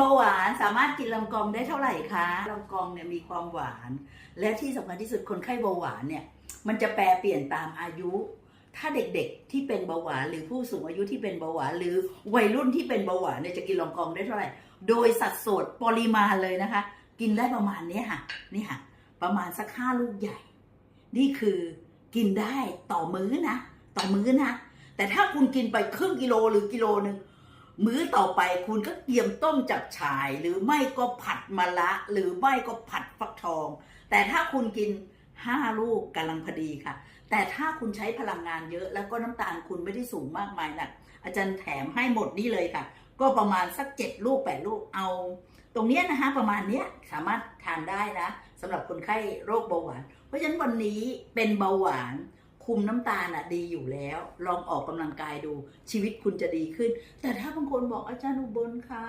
เบาหวานสามารถกินลำกองได้เท่าไหร่คะลำกองเนี่ยมีความหวาน และที่สำคัญที่สุดคนไข้เบาหวานเนี่ยมันจะแปรเปลี่ยนตามอายุ ถ้าเด็กๆที่เป็นเบาหวานหรือผู้สูงอายุที่เป็นเบาหวาน หรือวัยรุ่นที่เป็นเบาหวานเนี่ยจะกินลองกองได้เท่าไหร่ โดยสัดส่วนปริมาณเลยนะคะ กินได้ประมาณนี้ค่ะนี่ค่ะ ประมาณสักห้าลูกใหญ่ นี่คือกินได้ต่อมื้อนะ ต่อมื้อนะ แต่ถ้าคุณกินไปครึ่งกิโลหรือกิโลหนึ่ง มื้อต่อไปคุณก็เตรียมต้มจับฉ่าย หรือไม่ก็ผัดมะละหรือไม่ก็ผัดฟักทอง แต่ถ้าคุณกินห้าลูกกำลังพอดีค่ะ แต่ถ้าคุณใช้พลังงานเยอะ แล้วก็น้ำตาลคุณไม่ได้สูงมากมายนะอาจารย์แถมให้หมดนี่เลยค่ะ ก็ประมาณสักเจ็ดลูกแปดลูกเอา ตรงเนี้ยนะคะประมาณเนี้ยสามารถทานได้นะสำหรับคนไข้โรคเบาหวาน เพราะฉะนั้นวันนี้เป็นเบาหวาน คุมน้ำตาลอะดีอยู่แล้ว ลองออกกำลังกายดูชีวิตคุณจะดีขึ้น แต่ถ้าบางคนบอกอาจารย์อุบลคะ